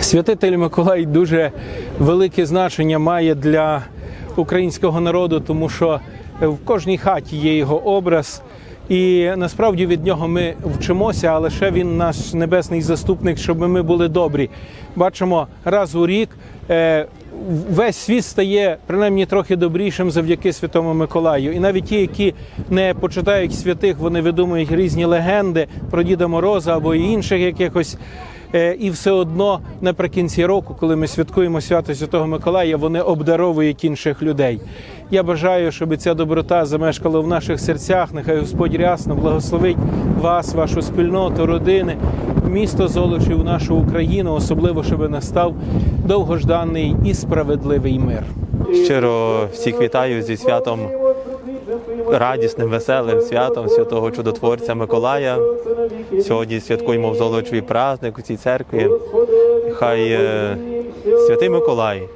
Святитель Миколай дуже велике значення має для українського народу, тому що в кожній хаті є його образ. І насправді від нього ми вчимося, але ще він наш небесний заступник, щоб ми були добрі. Бачимо, раз у рік е, весь світ стає принаймні трохи добрішим завдяки Святому Миколаю. І навіть ті, які не почитають святих, вони видумують різні легенди про Діда Мороза або інших якихось. Е, І все одно наприкінці року, коли ми святкуємо свято Святого Миколая, вони обдаровують інших людей. Я бажаю, щоб ця доброта замешкала в наших серцях. Нехай Господь рясно благословить вас, вашу спільноту, родини, місто Золочів, нашу Україну, особливо, щоб настав довгожданий і справедливий мир. Щиро всіх вітаю зі святом радісним, веселим святом святого чудотворця Миколая. Сьогодні святкуємо в Золочеві праздник у цій церкві. Хай е, святий Миколай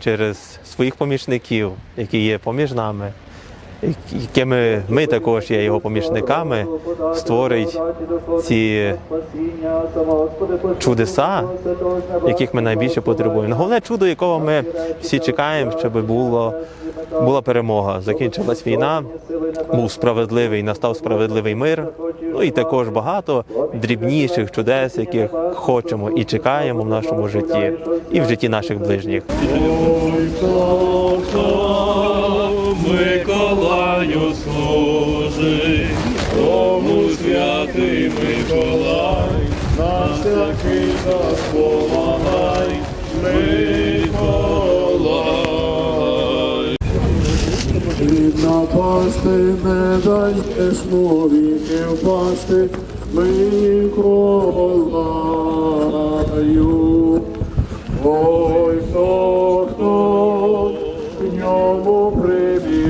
через своїх помічників, які є поміж нами, якими ми також є його помічниками, створить ці чудеса, яких ми найбільше потребуємо. Головне чудо, якого ми всі чекаємо, щоб було була перемога. Закінчилась війна, був справедливий, настав справедливий мир. Ну і також багато дрібніших чудес, яких хочемо і чекаємо в нашому житті, і в житті наших ближніх. Миколаю служить, тому святий Миколай, на всякий час Від напасти не дай сму не впасти, мені кроволаю. Ой, хто, хто в ньому прибіг.